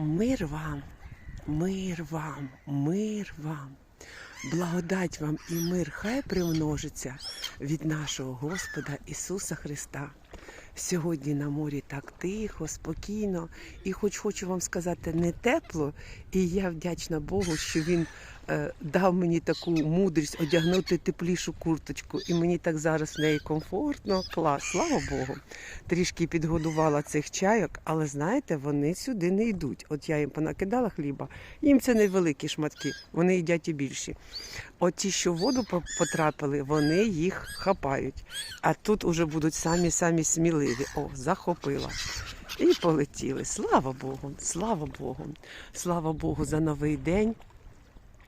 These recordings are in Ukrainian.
Мир вам, мир вам, мир вам. Благодать вам і мир хай примножиться від нашого Господа Ісуса Христа. Сьогодні на морі так тихо, спокійно, і хоч хочу вам сказати, не тепло, і я вдячна Богу, що Він дав мені таку мудрість одягнути теплішу курточку. І мені так зараз в неї комфортно, клас, слава Богу. Трішки підгодувала цих чайок, але знаєте, вони сюди не йдуть. От я їм понакидала хліба, їм це невеликі шматки, вони їдять і більші. От ті, що в воду потрапили, вони їх хапають. А тут уже будуть самі-самі сміливі. О, захопила. І полетіли. Слава Богу, слава Богу, слава Богу за новий день.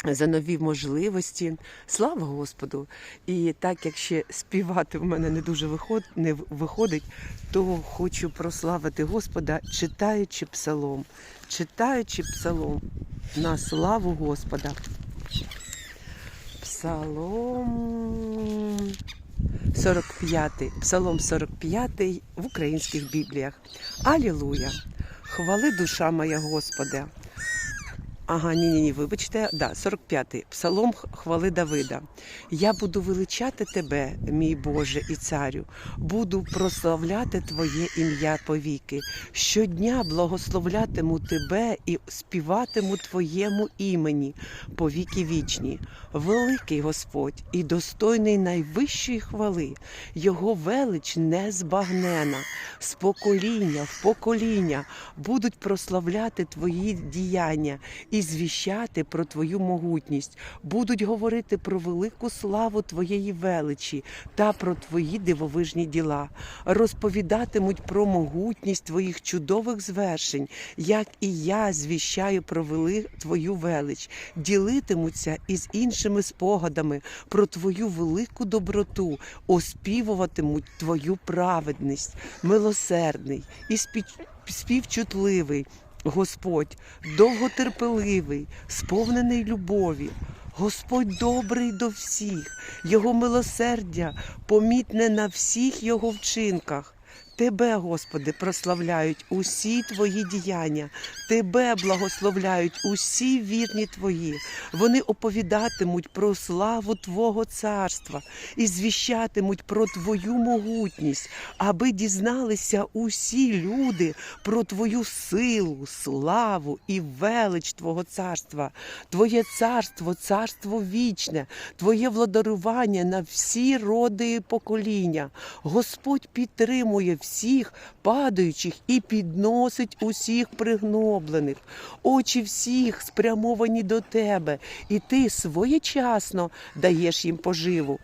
За нові можливості, слава Господу! І так як ще співати в мене не дуже не виходить, то хочу прославити Господа, читаючи псалом, читаючи псалом на славу Господа. Псалом 45, Псалом 45 в українських бібліях. Алілуя! Хвали душа моя Господа. Ага, ні, ні, ні, вибачте, да, 45-й Псалом хвали Давида. Я буду величати тебе, мій Боже і царю, буду прославляти Твоє ім'я повіки. Щодня благословлятиму тебе і співатиму Твоєму імені повіки вічні. Великий Господь і достойний найвищої хвали, Його велич незбагнена, з покоління в покоління будуть прославляти Твої діяння і звіщати про Твою могутність, будуть говорити про велику славу Твоєї величі та про Твої дивовижні діла, розповідатимуть про могутність Твоїх чудових звершень, як і я звіщаю про вели Твою велич, ділитимуться із іншими спогадами про Твою велику доброту, оспівуватимуть Твою праведність, милосердний і співчутливий. Господь довготерпеливий, сповнений любові. Господь добрий до всіх, Його милосердя помітне на всіх його вчинках. Тебе, Господи, прославляють усі Твої діяння, Тебе благословляють усі вірні Твої. Вони оповідатимуть про славу Твого царства і звіщатимуть про Твою могутність, аби дізналися усі люди про Твою силу, славу і велич Твого царства. Твоє царство, царство вічне, Твоє владарування на всі роди і покоління. Господь підтримує всіх падаючих і підносить усіх пригноблених. Очі всіх спрямовані до тебе, і ти своєчасно даєш їм поживу.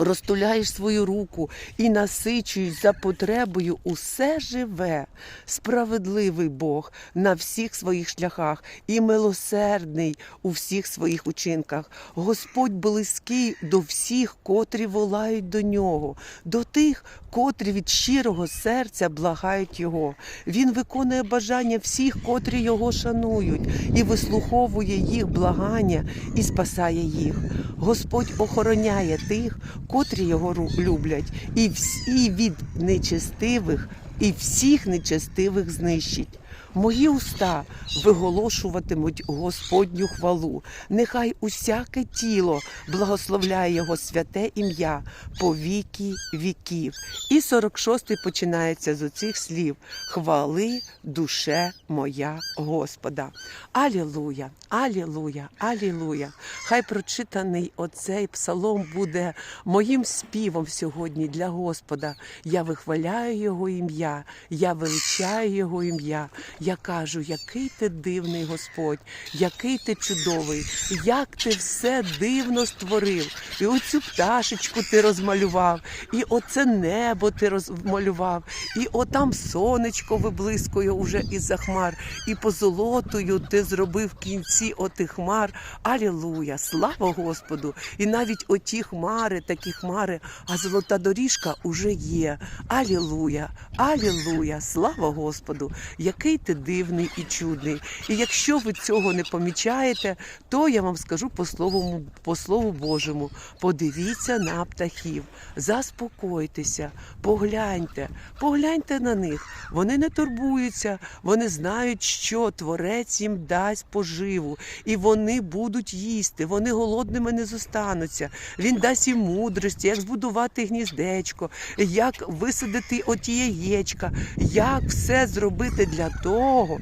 Розтуляєш свою руку і насичуєш за потребою усе живе, справедливий Бог на всіх своїх шляхах і милосердний у всіх своїх учинках. Господь близький до всіх, котрі волають до нього, до тих, котрі від щирого серця благають його. Він виконує бажання всіх, котрі його шанують, і вислуховує їх благання і спасає їх. Господь охороняє тих, котрі його люблять, і всі від нечестивих, і всіх нечестивих знищить. Мої уста виголошуватимуть Господню хвалу. Нехай усяке тіло благословляє Його святе ім'я по віки віків. І 46-й починається з оцих слів: Хвали душе моя Господа. Алілуя, алілуя, алілуя. Хай прочитаний оцей псалом буде моїм співом сьогодні для Господа. Я вихваляю Його ім'я, я величаю Його ім'я. Я кажу, який ти дивний Господь, який ти чудовий, як ти все дивно створив. І оцю пташечку ти розмалював, і оце небо ти розмалював, і отам сонечко виблискує уже із-за хмар, і позолотою ти зробив кінці отих хмар. Алілуя! Слава Господу! І навіть оті хмари, такі хмари, а золота доріжка уже є. Алілуя! Алілуя! Алілуя! Слава Господу! Який ти дивний і чудний. І якщо ви цього не помічаєте, то я вам скажу по слову, по слову Божому: подивіться на птахів, заспокойтеся, погляньте, погляньте на них. Вони не турбуються, вони знають, що творець їм дасть поживу, і вони будуть їсти. Вони голодними не зостануться. Він дасть їм мудрості, як збудувати гніздечко, як висадити оті яєчка, як все зробити для того.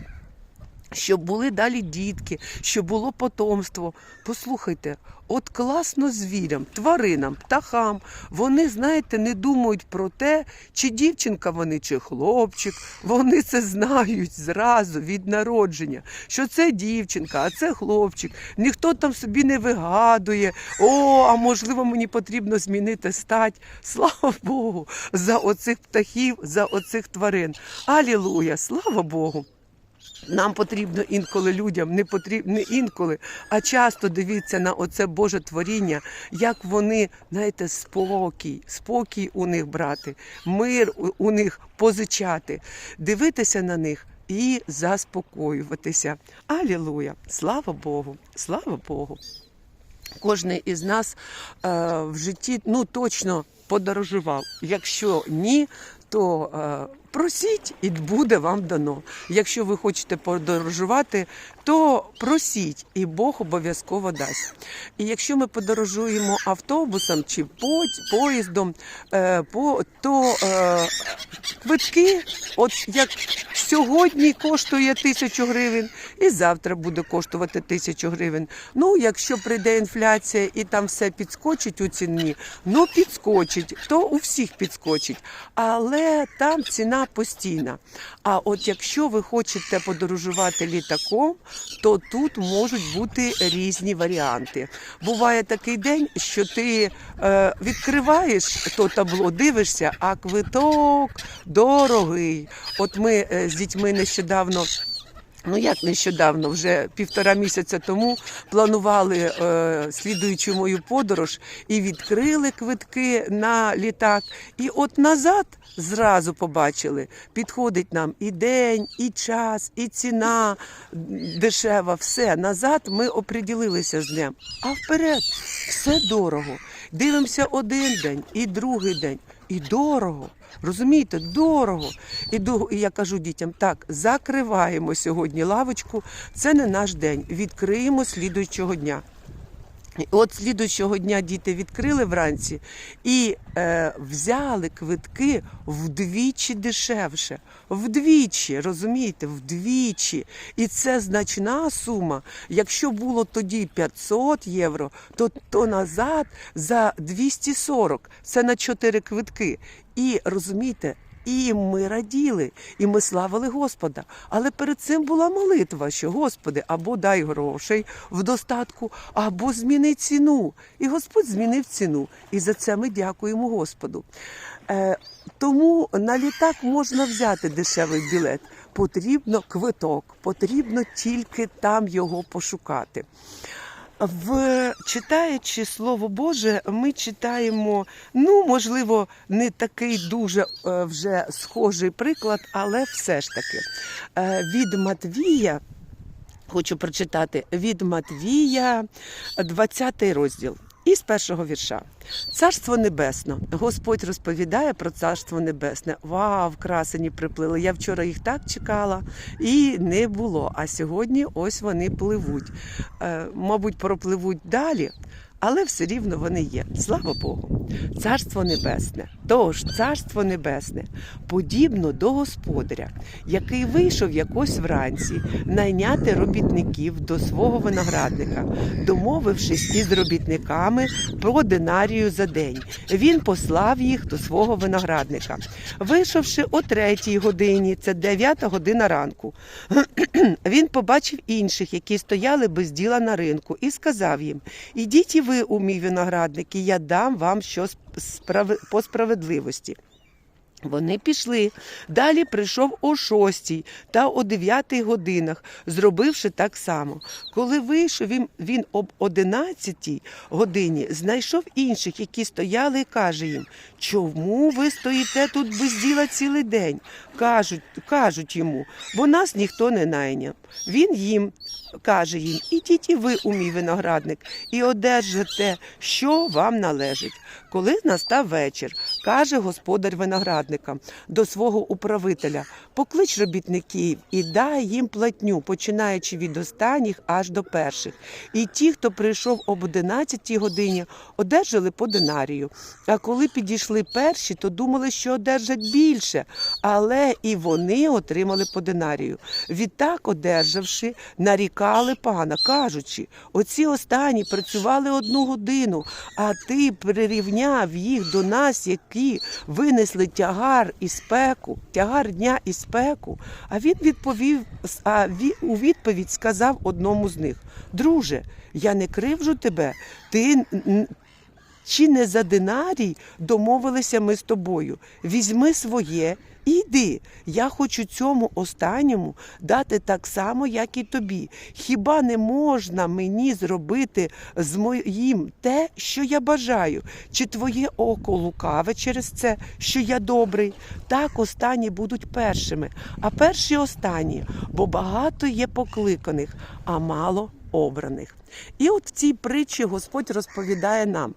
Щоб були далі дітки, щоб було потомство. Послухайте, от класно звірям, тваринам, птахам. Вони, знаєте, не думають про те, чи дівчинка вони, чи хлопчик. Вони це знають зразу від народження, що це дівчинка, а це хлопчик. Ніхто там собі не вигадує. О, а можливо, мені потрібно змінити стать. Слава Богу, за оцих птахів, за оцих тварин. Алілуя, слава Богу. Нам потрібно інколи людям, не потрібно не інколи, а часто дивіться на оце Боже творіння, як вони, знаєте, спокій, спокій у них брати, мир у, них позичати, дивитися на них і заспокоюватися. Алілуя! Слава Богу! Слава Богу! Кожен із нас е, в житті ну точно подорожував. Якщо ні, то е, просіть і буде вам дано. Якщо ви хочете подорожувати, то просіть, і Бог обов'язково дасть. І якщо ми подорожуємо автобусом чи поїздом, е, то е, квитки, от як сьогодні коштує тисячу гривень, і завтра буде коштувати тисячу гривень. Ну, якщо прийде інфляція і там все підскочить у ціні, ну підскочить, то у всіх підскочить. Але там ціна постійна. А от якщо ви хочете подорожувати літаком, то тут можуть бути різні варіанти. Буває такий день, що ти е, відкриваєш то табло, дивишся, а квиток дорогий. От ми е, з дітьми нещодавно. Ну як нещодавно, вже півтора місяця тому планували е, слідуючу мою подорож і відкрили квитки на літак. І от назад зразу побачили, підходить нам і день, і час, і ціна дешева. Все назад ми оприділилися з ним. А вперед все дорого. Дивимося один день і другий день, і дорого. Розумієте, дорого. І, і я кажу дітям: так, закриваємо сьогодні лавочку, це не наш день. Відкриємо слідуючого дня. От слідуючого дня діти відкрили вранці і е, взяли квитки вдвічі дешевше. Вдвічі, розумієте, вдвічі. І це значна сума. Якщо було тоді 500 євро, то, то назад за 240. Це на 4 квитки. І розумієте, і ми раділи, і ми славили Господа. Але перед цим була молитва, що Господи, або дай грошей в достатку, або зміни ціну. І Господь змінив ціну. І за це ми дякуємо Господу. Е, тому на літак можна взяти дешевий білет. Потрібно квиток, потрібно тільки там його пошукати. В читаючи слово Боже, ми читаємо, ну можливо, не такий дуже е, вже схожий приклад, але все ж таки Е, від Матвія. Хочу прочитати від Матвія, 20 розділ. І з першого вірша. Царство небесне. Господь розповідає про царство небесне. Вау, красені приплили. Я вчора їх так чекала і не було. А сьогодні ось вони пливуть. Е, мабуть, пропливуть далі, але все рівно вони є. Слава Богу. Царство небесне. Тож, царство небесне, подібно до господаря, який вийшов якось вранці найняти робітників до свого виноградника, домовившись із робітниками про динарію за день. Він послав їх до свого виноградника. Вийшовши о третій годині, це дев'ята година ранку, він побачив інших, які стояли без діла на ринку, і сказав їм: Ідіть і ви у мій виноградник, і я дам вам що справ- по справедливості. Вони пішли. Далі прийшов о шостій та о дев'ятій годинах, зробивши так само. Коли вийшов він, він об одинадцятій годині, знайшов інших, які стояли, і каже їм: Чому ви стоїте тут без діла цілий день? Кажуть, кажуть йому, бо нас ніхто не найняв. Він їм каже їм: Ідіть і ви у мій виноградник, і одержите, що вам належить. Коли настав вечір, каже господар виноградника до свого управителя: поклич робітників і дай їм платню, починаючи від останніх аж до перших. І ті, хто прийшов об 11 годині, одержали по динарію. А коли підійшли перші, то думали, що одержать більше, але і вони отримали по динарію. Відтак, одержавши, нарікали пана, кажучи: оці останні працювали одну годину, а ти прирівняв їх до нас, які винесли тягар і спеку, тягар дня і спеку. А він відповів, а він у відповідь сказав одному з них: Друже, я не кривжу тебе. Ти чи не за динарій домовилися ми з тобою? Візьми своє і йди. Я хочу цьому останньому дати так само, як і тобі. Хіба не можна мені зробити з моїм те, що я бажаю? Чи твоє око лукаве через це, що я добрий? Так останні будуть першими, а перші останні, бо багато є покликаних, а мало обраних. І от в цій притчі Господь розповідає нам.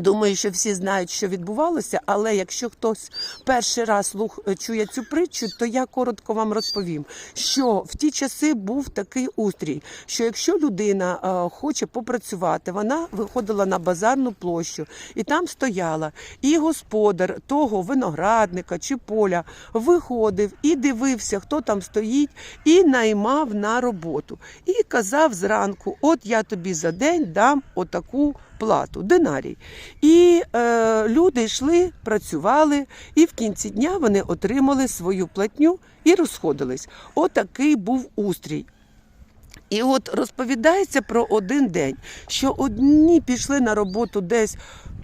Думаю, що всі знають, що відбувалося, але якщо хтось перший раз е, чує цю притчу, то я коротко вам розповім, що в ті часи був такий устрій, що якщо людина е, хоче попрацювати, вона виходила на базарну площу і там стояла, і господар того виноградника чи поля виходив і дивився, хто там стоїть, і наймав на роботу. І казав зранку: От я тобі за день дам отаку плату, динарій. І е, люди йшли, працювали, і в кінці дня вони отримали свою платню і розходились. Отакий був устрій. І от розповідається про один день, що одні пішли на роботу десь,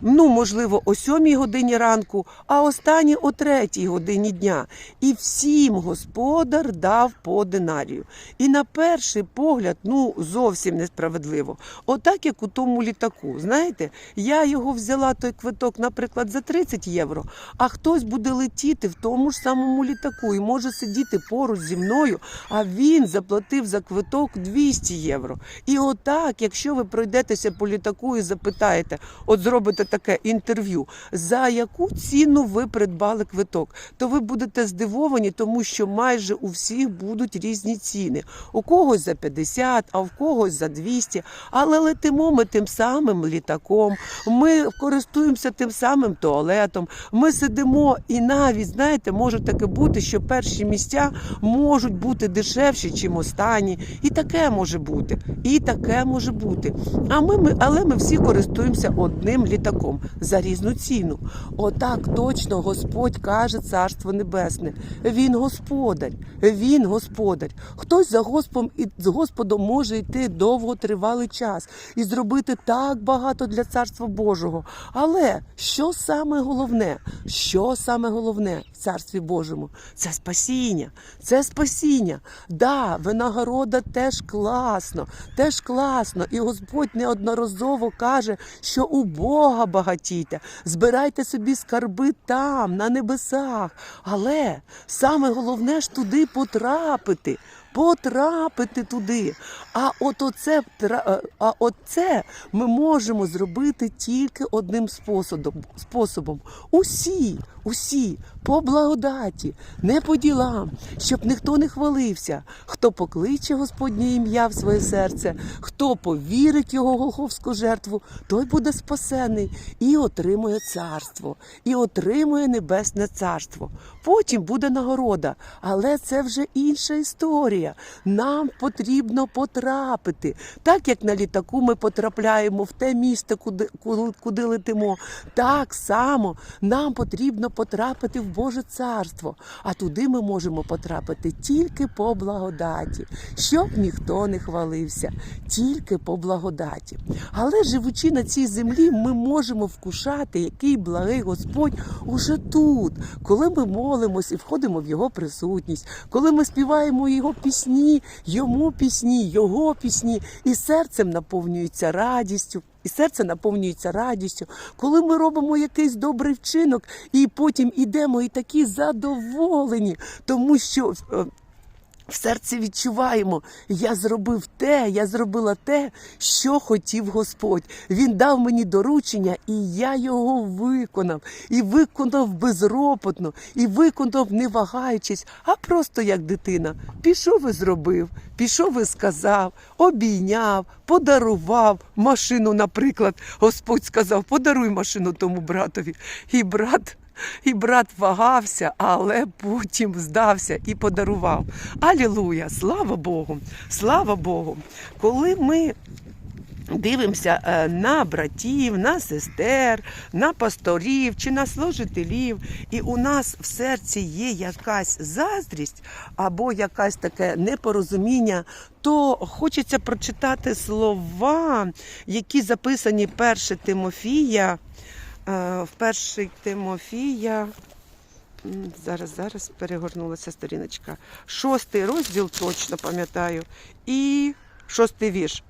ну можливо, о сьомій годині ранку, а останні о третій годині дня. І всім господар дав по динарію. І на перший погляд, ну зовсім несправедливо. Отак, як у тому літаку. Знаєте, я його взяла той квиток, наприклад, за 30 євро, а хтось буде летіти в тому ж самому літаку і може сидіти поруч зі мною, а він заплатив за квиток 200 євро. І отак, якщо ви пройдетеся по літаку і запитаєте, от зробите таке інтерв'ю, за яку ціну ви придбали квиток, то ви будете здивовані, тому що майже у всіх будуть різні ціни. У когось за 50, а в когось за 200. Але летимо ми тим самим літаком, ми користуємося тим самим туалетом, ми сидимо і навіть, знаєте, може таке бути, що перші місця можуть бути дешевші, чим останні. І таке може бути. І таке може бути. А ми, але ми всі користуємося одним літаком за різну ціну. Отак точно Господь каже Царство Небесне. Він господар, він господар. Хтось за Господом і з Господом може йти довготривалий час і зробити так багато для Царства Божого. Але що саме головне? Що саме головне в Царстві Божому? Це спасіння. Це спасіння. Да, винагорода теж класно, теж класно. І Господь неодноразово каже, що у Бога багатійте, збирайте собі скарби там, на небесах. Але саме головне ж туди потрапити. Потрапити туди. А от оце, е, а оце ми можемо зробити тільки одним способом. способом. Усі, усі по благодаті, не по ділам, щоб ніхто не хвалився. Хто покличе Господнє ім'я в своє серце, хто повірить його голговську жертву, той буде спасений і отримує царство, і отримує небесне царство. Потім буде нагорода, але це вже інша історія. Нам потрібно потрапити. Так як на літаку ми потрапляємо в те куди, куди, куди летимо, так само нам потрібно потрапити в Боже царство. А туди ми можемо потрапити тільки по благодаті, щоб ніхто не хвалився, тільки по благодаті. Але живучи на цій землі, ми можемо вкушати, який благий Господь уже тут, коли ми молимось і входимо в Його присутність, коли ми співаємо Його пісні, Йому пісні, Його пісні, і серцем наповнюється радістю. І серце наповнюється радістю, коли ми робимо якийсь добрий вчинок, і потім ідемо і такі задоволені, тому що е, в серці відчуваємо, я зробив те, я зробила те, що хотів Господь. Він дав мені доручення, і я його виконав. І виконав безропотно, і виконав не вагаючись, а просто як дитина. Пішов і зробив, пішов і сказав, обійняв, подарував машину, наприклад. Господь сказав, подаруй машину тому братові. І брат. І брат вагався, але потім здався і подарував. Алілуя! Слава Богу! Слава Богу! Коли ми дивимося е, на братів, на сестер, на пасторів чи на служителів, і у нас в серці є якась заздрість або якась таке непорозуміння, то хочеться прочитати слова, які записані 1 Тимофія. Е, В перший Тимофія. Зараз, зараз перегорнулася сторіночка. Шостий розділ точно пам'ятаю. І шостий вірш.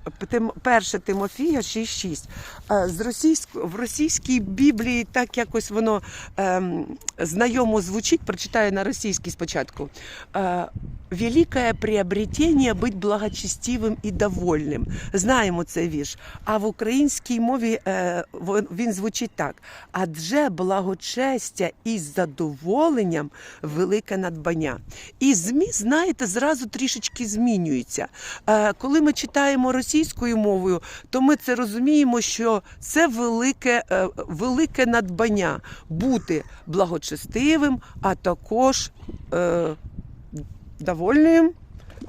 Перше Тимофія 6.6. Е, З російськ... В російській Біблії так якось воно ем, знайомо звучить. Прочитаю на російській спочатку. Е, Великое приобретение быть благочестивим і довольним. Знаємо цей вірш. А в українській мові е, він звучить так: адже благочестя із задоволенням велике надбання. І зміст, знаєте, зразу трішечки змінюється. Е, коли ми читаємо російською мовою, то ми це розуміємо, що це велике, е, велике надбання бути благочестивим, а також. Е, довольним,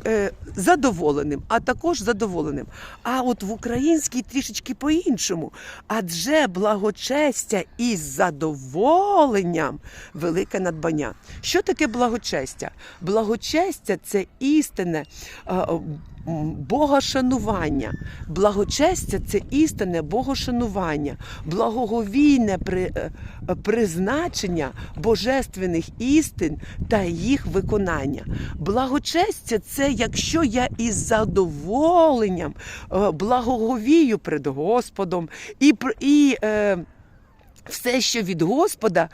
е, задоволеним, а також задоволеним. А от в українській трішечки по-іншому. Адже благочестя із задоволенням велике надбання. Що таке благочестя? Благочестя це істинне. Богошанування, благочестя це істинне богошанування, благоговійне е, призначення божественних істин та їх виконання. Благочестя це якщо я із задоволенням е, благоговію перед Господом і, і е, все, що від Господа,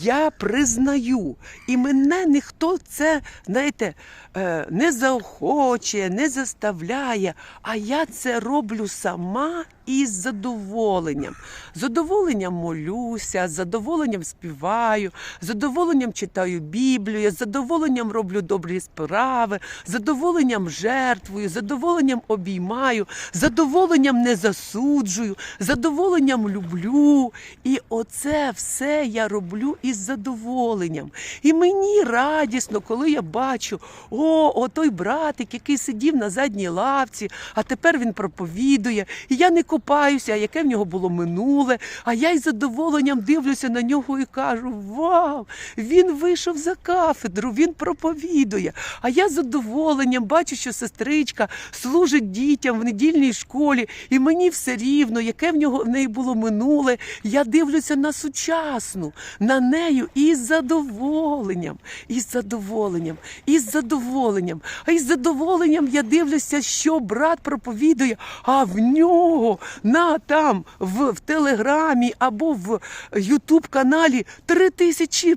я признаю. І мене ніхто це, знаєте, е, не заохочує, не заставляє, а я це роблю сама із задоволенням. Задоволенням молюся, задоволенням співаю, задоволенням читаю Біблію, задоволенням роблю добрі справи, задоволенням жертвую, задоволенням обіймаю, задоволенням не засуджую, задоволенням люблю. І оце все я роблю із задоволенням. І мені радісно, коли я бачу, о, о той братик, який сидів на задній лавці, а тепер він проповідує. І я не копаюся, яке в нього було минуле. А я із задоволенням дивлюся на нього і кажу: Вау! Він вийшов за кафедру, він проповідує. А я з задоволенням бачу, що сестричка служить дітям в недільній школі, і мені все рівно, яке в нього в неї було минуле. Я дивлюся на сучасну, на нею із задоволенням, із задоволенням, із задоволенням. А із задоволенням я дивлюся, що брат проповідує, а в нього на там в, в телеграмі або в Ютуб каналі три тисячі.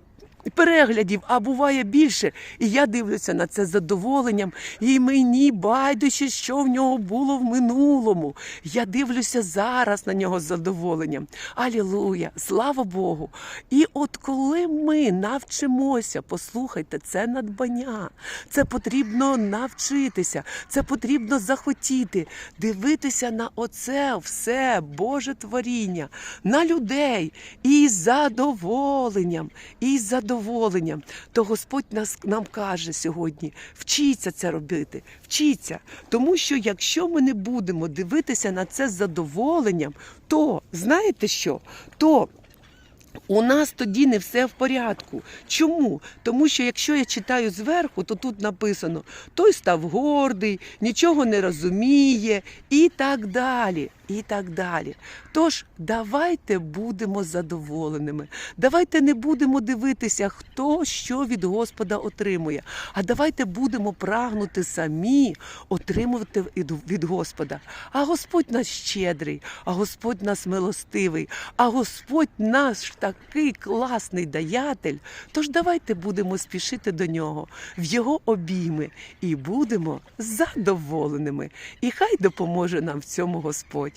Переглядів, а буває більше. І я дивлюся на це задоволенням, і мені байдуже, що в нього було в минулому. Я дивлюся зараз на нього з задоволенням. Алілуя! Слава Богу! І от коли ми навчимося, послухайте, це надбання, це потрібно навчитися, це потрібно захотіти, дивитися на оце все Боже творіння, на людей і задоволенням, і з задоволенням. То Господь нас нам каже сьогодні: вчіться це робити, вчіться. Тому що якщо ми не будемо дивитися на це з задоволенням, то знаєте що? То у нас тоді не все в порядку. Чому? Тому що якщо я читаю зверху, то тут написано: той став гордий, нічого не розуміє, і так далі. І так далі. Тож давайте будемо задоволеними. Давайте не будемо дивитися, хто що від Господа отримує. А давайте будемо прагнути самі отримувати від- Господа. А Господь наш щедрий, а Господь нас милостивий, а Господь наш такий класний даятель. Тож давайте будемо спішити до нього в його обійми і будемо задоволеними. І хай допоможе нам в цьому Господь